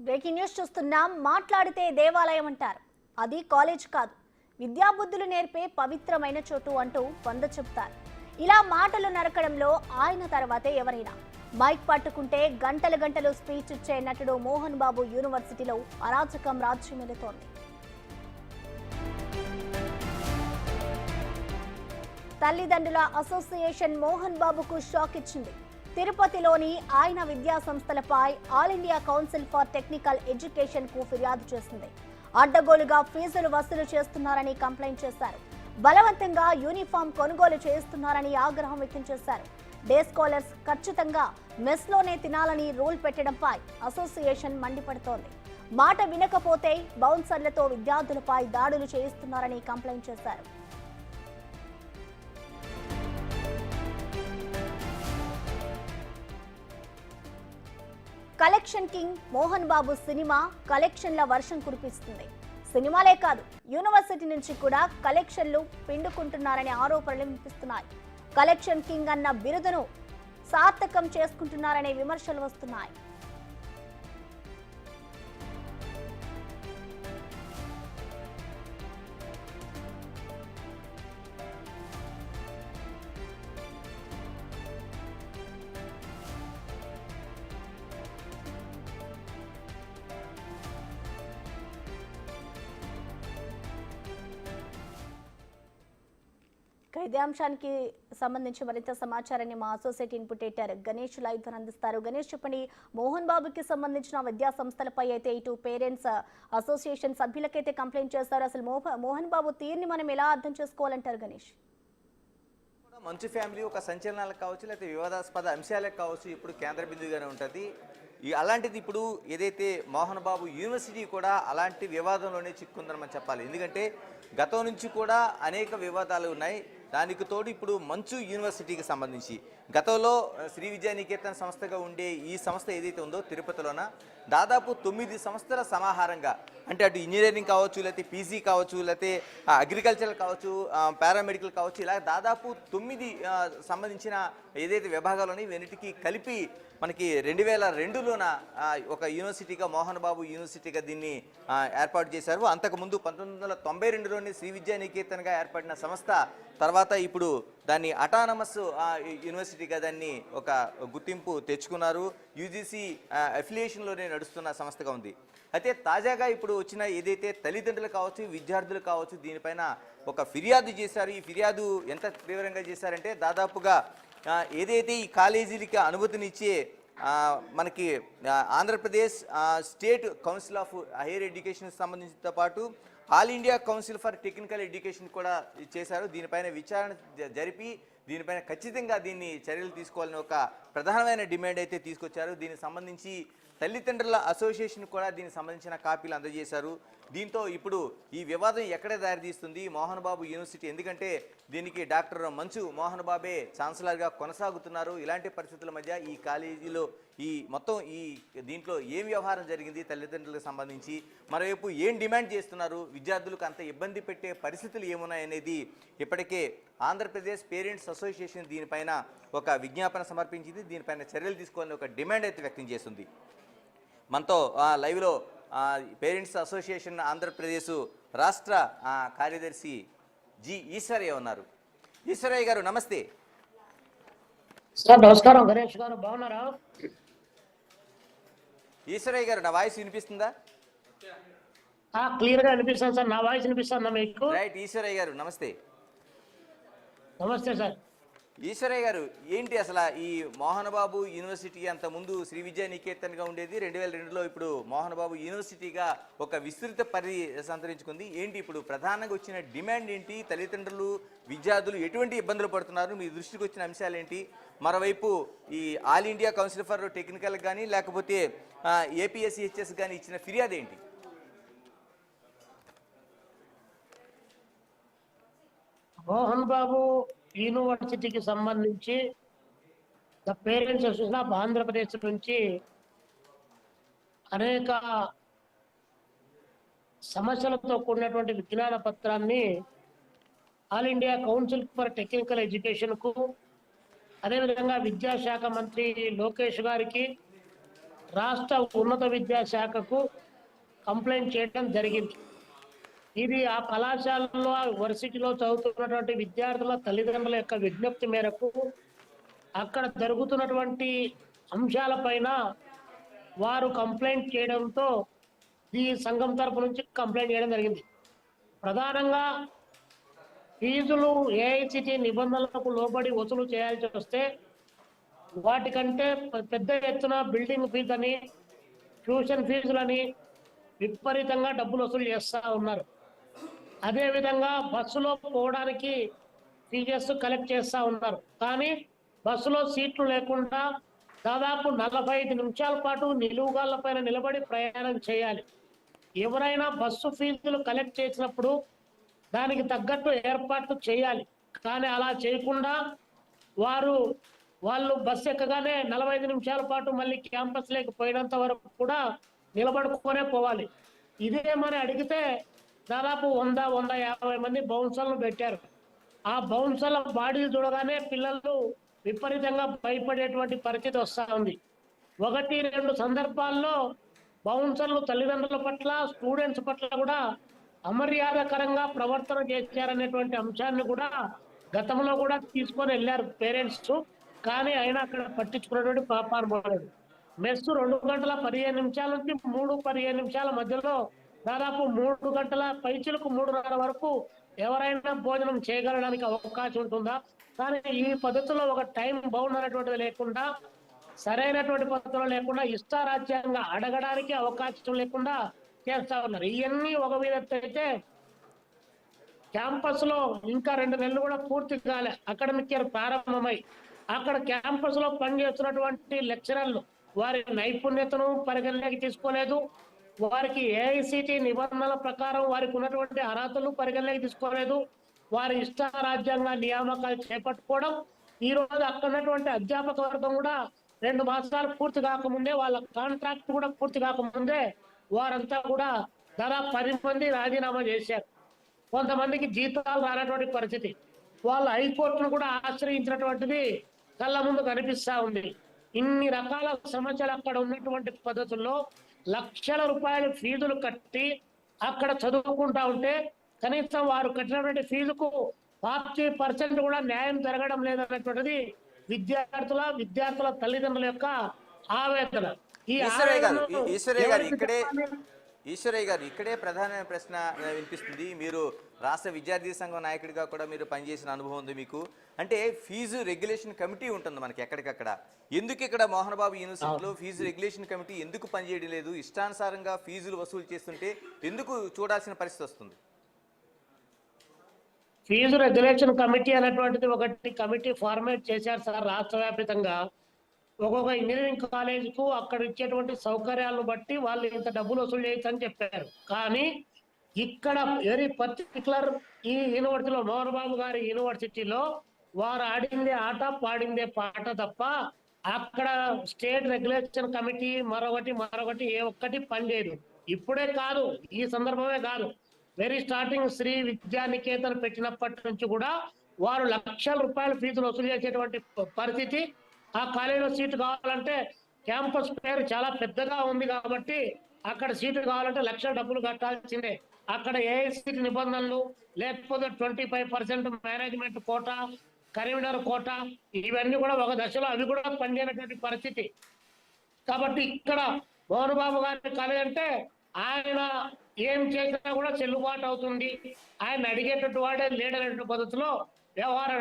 Breaking news చూస్తున్నాం. మాట్లాడితే దేవాలయం అంటారు. అది కాలేజ్ కాదు. విద్యాబుద్ధులు నేర్పే పవిత్రమైన చోటు అంటూ వంద చెప్తారు ఇలా మాటలు నరకడంలో ఆయన తర్వాతే ఎవరైనా. మైక్ పట్టుకుంటే గంటలు గంటలు స్పీచ్ ఇచ్చే నటుడు మోహన్ బాబు యూనివర్సిటీలో అరాచకం రాజ్యమెలుతోంది తల్లిదండ్రుల అసోసియేషన్ మోహన్ బాబుకు షాక్ ఇచ్చింది. తిరుపతిలోని ఆయన విద్యా సంస్థలపై All India Council for Technical ఎడ్యుకేషన్కు ఫిర్యాదు చేసింది. అడ్డగోలుగా ఫీజులు వసూలు చేస్తున్నారని కంప్లైంట్ చేశారు. బలవంతంగా యూనిఫామ్ కొనుగోలు చేస్తున్నారని ఆగ్రహం వ్యక్తం చేశారు. డే స్కాలర్స్ ఖచ్చితంగా మెస్లోనే తినాలని రూల్ పెట్టడంపై అసోసియేషన్ మండిపడుతోంది. మాట వినకపోతే బౌన్సర్లతో విద్యార్థులపై దాడులు చేయిస్తున్నారని కంప్లైంట్ చేశారు. Collection king Mohan Babu cinema కలెక్షన్ల వర్షం కురిపిస్తుంది. సినిమాలే కాదు యూనివర్సిటీ నుంచి కూడా కలెక్షన్లు పిండుకుంటున్నారనే ఆరోపణలు వినిపిస్తున్నాయి. కలెక్షన్ కింగ్ అన్న బిరుదును సార్థకం చేసుకుంటున్నారనే విమర్శలు వస్తున్నాయి. ఇదే అంశానికి సంబంధించి మరింత సమాచారాన్ని మా associate input editor Ganesh live ద్వారా అందిస్తారు. గణేష్ చెప్పండి మోహన్ బాబుకి సంబంధించిన విద్యా సంస్థలపై అయితే ఇటు పేరెంట్స్ అసోసియేషన్ సభ్యులకైతే కంప్లైంట్ చేస్తారు. అసలు మోహన్ బాబు తీరుని మనం ఎలా అర్థం చేసుకోవాలంటారు గణేష్? మంచి ఫ్యామిలీ ఒక సంచలనాలకు కావచ్చు లేకపోతే వివాదాస్పద అంశాలకు కావచ్చు ఇప్పుడు కేంద్ర బిందుగానే ఉంటుంది. ఈ అలాంటిది ఇప్పుడు ఏదైతే మోహన్ బాబు యూనివర్సిటీ కూడా అలాంటి వివాదంలోనే చిక్కుందని మనం చెప్పాలి. ఎందుకంటే గతం నుంచి కూడా అనేక వివాదాలు ఉన్నాయి. దానికి తోడు ఇప్పుడు మంచు యూనివర్సిటీకి సంబంధించి గతంలో శ్రీ శ్రీ విద్యానికేతన్ సంస్థగా ఉండే ఈ సంస్థ ఏదైతే ఉందో తిరుపతిలోన దాదాపు తొమ్మిది సంస్థల సమాహారంగా అంటే అటు ఇంజనీరింగ్ కావచ్చు లేకపోతే పీజీ కావచ్చు లేకపోతే అగ్రికల్చర్ కావచ్చు పారామెడికల్ కావచ్చు ఇలా దాదాపు తొమ్మిది సంబంధించిన ఏదైతే విభాగాలు ఉన్నాయి ఇవన్నిటికీ కలిపి మనకి రెండు వేల రెండులోన ఒక యూనివర్సిటీగా మోహన్ బాబు యూనివర్సిటీగా దీన్ని ఏర్పాటు చేశారు. అంతకుముందు పంతొమ్మిది వందల తొంభై రెండులోనే శ్రీ విద్యా నికేతన్గా ఏర్పడిన సంస్థ తర్వాత ఇప్పుడు దాన్ని అటానమస్ యూనివర్సిటీగా దాన్ని ఒక గుర్తింపు తెచ్చుకున్నారు. యూజీసీ అఫిలియేషన్లోనే నడుస్తున్న సంస్థగా ఉంది. అయితే తాజాగా ఇప్పుడు వచ్చిన ఏదైతే తల్లిదండ్రులు కావచ్చు విద్యార్థులు కావచ్చు దీనిపైన ఒక ఫిర్యాదు చేశారు. ఈ ఫిర్యాదు ఎంత తీవ్రంగా చేశారంటే దాదాపుగా ఏదైతే ఈ కాలేజీలకి అనుమతినిచ్చే మనకి Andhra Pradesh state council of higher education సంబంధించినతో పాటు All India Council for Technical Education కూడా చేశారు. దీనిపైన విచారణ జ- జరిపి దీనిపైన ఖచ్చితంగా దీన్ని చర్యలు తీసుకోవాలని ఒక ప్రధానమైన డిమాండ్ అయితే తీసుకొచ్చారు. దీనికి సంబంధించి తల్లిదండ్రుల అసోసియేషన్ కూడా దీనికి సంబంధించిన కాపీలు అందజేశారు. దీంతో ఇప్పుడు ఈ వివాదం ఎక్కడే దారితీస్తుంది? మోహన్ బాబు యూనివర్సిటీ ఎందుకంటే దీనికి డాక్టర్ మంచు మోహన్ బాబే ఛాన్సలర్గా కొనసాగుతున్నారు. ఇలాంటి పరిస్థితుల మధ్య ఈ కాలేజీలో ఈ మొత్తం ఈ దీంట్లో ఏం వ్యవహారం జరిగింది తల్లిదండ్రులకు సంబంధించి? మరోవైపు ఏం డిమాండ్ చేస్తున్నారు? విద్యార్థులకు అంత ఇబ్బంది పెట్టే పరిస్థితులు ఏమున్నాయనేది ఇప్పటికే ఆంధ్రప్రదేశ్ పేరెంట్స్ అసోసియేషన్ దీనిపైన ఒక విజ్ఞాపన సమర్పించింది. దీనిపైన చర్యలు తీసుకోవాలని ఒక డిమాండ్ అయితే వ్యక్తం చేస్తుంది. మనతో ఆ, లైవ్లో పేరెంట్స్ అసోసియేషన్ ఆంధ్రప్రదేశ్ రాష్ట్ర కార్యదర్శి జి ఈశ్వరయ్య ఉన్నారు. ఈశ్వరయ్య గారు నమస్తే. సార్ నమస్కారం గణేష్ గారు బాగున్నారా? ఈశ్వరయ్య గారు నా వాయిస్ వినిపిస్తుందా? క్లియర్గా వినిపిస్తాను సార్ నా వాయిస్ వినిపిస్తుందా మీకు? రైట్ ఈశ్వరయ్య గారు నమస్తే. నమస్తే సార్. ఈశ్వరయ్య గారు ఏంటి అసలు ఈ మోహన్ బాబు యూనివర్సిటీ అంత ముందు శ్రీ విద్యా నికేతన్గా ఉండేది? రెండు వేల రెండులో ఇప్పుడు మోహన్ బాబు యూనివర్సిటీగా ఒక విస్తృత పరిధి సంతరించుకుంది. ఏంటి ఇప్పుడు ప్రధానంగా వచ్చిన డిమాండ్ ఏంటి? తల్లిదండ్రులు విద్యార్థులు ఎటువంటి ఇబ్బందులు పడుతున్నారు? మీ దృష్టికి వచ్చిన అంశాలు ఏంటి? మరోవైపు ఈ All India Council for Technical కానీ లేకపోతే ఏపీఎస్సిహెచ్ఎస్ కానీ ఇచ్చిన ఫిర్యాదు ఏంటి? మోహన్ బాబు యూనివర్సిటీకి సంబంధించి the parents association of Andhra Pradesh నుంచి అనేక సమస్యలతో కూడినటువంటి విజ్ఞాన పత్రాన్ని All India Council for Technical ఎడ్యుకేషన్కు అదేవిధంగా విద్యాశాఖ మంత్రి లోకేష్ గారికి రాష్ట్ర ఉన్నత విద్యాశాఖకు కంప్లైంట్ చేయడం జరిగింది. ఇది ఆ కళాశాలలో ఆ వర్సిటీలో చదువుతున్నటువంటి విద్యార్థుల తల్లిదండ్రుల యొక్క విజ్ఞప్తి మేరకు అక్కడ జరుగుతున్నటువంటి అంశాలపైన వారు కంప్లైంట్ చేయడంతో ఈ సంఘం తరపు నుంచి కంప్లైంట్ చేయడం జరిగింది. ప్రధానంగా ఫీజులు ఏఐసిటి నిబంధనలకు లోబడి వసూలు చేయాల్సి వస్తే వాటికంటే పెద్ద ఎత్తున బిల్డింగ్ ఫీజు అని ట్యూషన్ ఫీజులని విపరీతంగా డబ్బులు వసూలు చేస్తూ ఉన్నారు. అదేవిధంగా బస్సులో పోవడానికి ఫీజెస్ కలెక్ట్ చేస్తూ ఉన్నారు. కానీ బస్సులో సీట్లు లేకుండా దాదాపు నలభై ఐదు నిమిషాల పాటు నిలువుగాళ్ళ పైన నిలబడి ప్రయాణం చేయాలి. ఎవరైనా బస్సు ఫీజులు కలెక్ట్ చేసినప్పుడు దానికి తగ్గట్టు ఏర్పాట్లు చేయాలి. కానీ అలా చేయకుండా వారు వాళ్ళు బస్సు ఎక్కగానే నలభై ఐదు నిమిషాల పాటు మళ్ళీ క్యాంపస్ లేక పోయినంత వరకు కూడా నిలబడుకునే పోవాలి. ఇదేమని అడిగితే దాదాపు వంద వంద యాభై మంది బౌన్సర్లు పెట్టారు. ఆ బౌన్సర్ల బాడీలు చూడగానే పిల్లలు విపరీతంగా భయపడేటువంటి పరిస్థితి వస్తూ ఉంది. ఒకటి రెండు సందర్భాల్లో బౌన్సర్లు తల్లిదండ్రుల పట్ల స్టూడెంట్స్ పట్ల కూడా అమర్యాదకరంగా ప్రవర్తన చేశారనేటువంటి అంశాన్ని కూడా గతంలో కూడా తీసుకొని వెళ్ళారు పేరెంట్స్. కానీ అయినా అక్కడ పట్టించుకున్నటువంటి పాపాను పోలేదు మెస్సు రెండు గంటల పదిహేను నిమిషాల నుంచి మూడు పదిహేను నిమిషాల మధ్యలో దాదాపు మూడు గంటల పైచులకు మూడున్నర వరకు ఎవరైనా భోజనం చేయగలడానికి అవకాశం ఉంటుందా? కానీ ఈ పద్ధతిలో ఒక టైం బౌండ్ అనేటువంటిది లేకుండా సరైనటువంటి పద్ధతిలో లేకుండా ఇష్టారాజ్యంగా అడగడానికి అవకాశం లేకుండా చేస్తా ఉన్నారు. ఇవన్నీ ఒక మీద అయితే క్యాంపస్లో ఇంకా రెండు నెలలు కూడా పూర్తి కాలే. అకాడమిక్ ఇయర్ ప్రారంభమై అక్కడ క్యాంపస్లో పనిచేస్తున్నటువంటి లెక్చరర్లు వారి నైపుణ్యతను పరిగణలోకి తీసుకోలేదు. వారికి ఏఐసిటి నిబంధనల ప్రకారం వారికి ఉన్నటువంటి అర్హతలు పరిగణలోకి తీసుకోలేదు. వారి ఇష్టారాజ్యంగా నియామకాలు చేపట్టుకోవడం ఈ రోజు అక్కడ ఉన్నటువంటి అధ్యాపక వర్గం కూడా రెండు మాసాలు పూర్తి కాకముందే వాళ్ళ కాంట్రాక్ట్ కూడా పూర్తి కాకముందే వారంతా కూడా దాదాపు పది మంది రాజీనామా చేశారు. కొంతమందికి జీతాలు రానటువంటి పరిస్థితి. వాళ్ళు హైకోర్టును కూడా ఆశ్రయించినటువంటిది కళ్ళ ముందు కనిపిస్తా ఉంది. ఇన్ని రకాల సమస్యలు అక్కడ ఉన్నటువంటి పద్ధతుల్లో లక్షల రూపాయల ఫీజులు కట్టి అక్కడ చదువుకుంటా ఉంటే కనీసం వారు కట్టినటువంటి ఫీజుకు ఫార్టీ పర్సెంట్ కూడా న్యాయం జరగడం లేదన్నటువంటిది విద్యార్థుల విద్యార్థుల తల్లిదండ్రుల యొక్క ఆవేదన ఈ ఈశ్వరయ్య గారు ఈ- ఆవేదనను ఈశ్వరయ్య గారు ఎవరికి ఇక్కడే చెప్పాలి? ఈశ్వరయ్య గారు ఇక్కడే ప్రధానమైన ప్రశ్న వినిపిస్తుంది. మీరు రాష్ట్ర విద్యార్థి సంఘం నాయకుడిగా కూడా మీరు పనిచేసిన అనుభవం ఉంది మీకు. అంటే ఫీజు రెగ్యులేషన్ కమిటీ ఉంటుంది మనకి ఎక్కడికక్కడ. ఎందుకు ఇక్కడ మోహన్ బాబు యూనివర్సిటీలో ఫీజు రెగ్యులేషన్ కమిటీ ఎందుకు పనిచేయడం లేదు? ఇష్టానుసారంగా ఫీజులు వసూలు చేస్తుంటే ఎందుకు చూడాల్సిన పరిస్థితి వస్తుంది? ఫీజు రెగ్యులేషన్ కమిటీ అనేటువంటిది ఒకటి కమిటీ ఫార్మేట్ చేశారు సార్ రాష్ట్ర వ్యాప్తంగా. ఒక్కొక్క ఇంజనీరింగ్ కాలేజ్కు అక్కడ ఇచ్చేటువంటి సౌకర్యాలను బట్టి వాళ్ళు ఇంత డబ్బులు వసూలు చేయొచ్చని చెప్పారు. కానీ ఇక్కడ వెరీ పర్టికులర్ ఈ యూనివర్సిటీలో మోహన్ బాబు గారి యూనివర్సిటీలో వారు ఆడిందే ఆట పాడిందే పాట తప్ప అక్కడ స్టేట్ రెగ్యులేషన్ కమిటీ మరొకటి మరొకటి ఏ ఒక్కటి పనిచేయదు ఇప్పుడే కాదు ఈ సందర్భమే కాదు. వెరీ స్టార్టింగ్ శ్రీ విద్యానికేతన్ పెట్టినప్పటి నుంచి కూడా వారు లక్షల రూపాయల ఫీజులు వసూలు చేసేటువంటి పరిస్థితి ఆ కాలేజీలో సీటు కావాలంటే క్యాంపస్ పేరు చాలా పెద్దగా ఉంది కాబట్టి అక్కడ సీటు కావాలంటే లక్షల డబ్బులు కట్టాల్సిందే. అక్కడ ఏఐసీటీ నిబంధనలు లేకపోతే twenty five percent management quota Karimnagar quota ఇవన్నీ కూడా ఒక దశలో అవి కూడా పనిచేయనటువంటి పరిస్థితి. కాబట్టి ఇక్కడ మోహన్బాబు గారి కాలేజ్ అంటే ఆయన ఏం చేసినా కూడా చెల్లుబాటు అవుతుంది. ఆయన అడిగేటట్టు వాడే లేడనేటువంటి పద్ధతిలో వ్యవహారం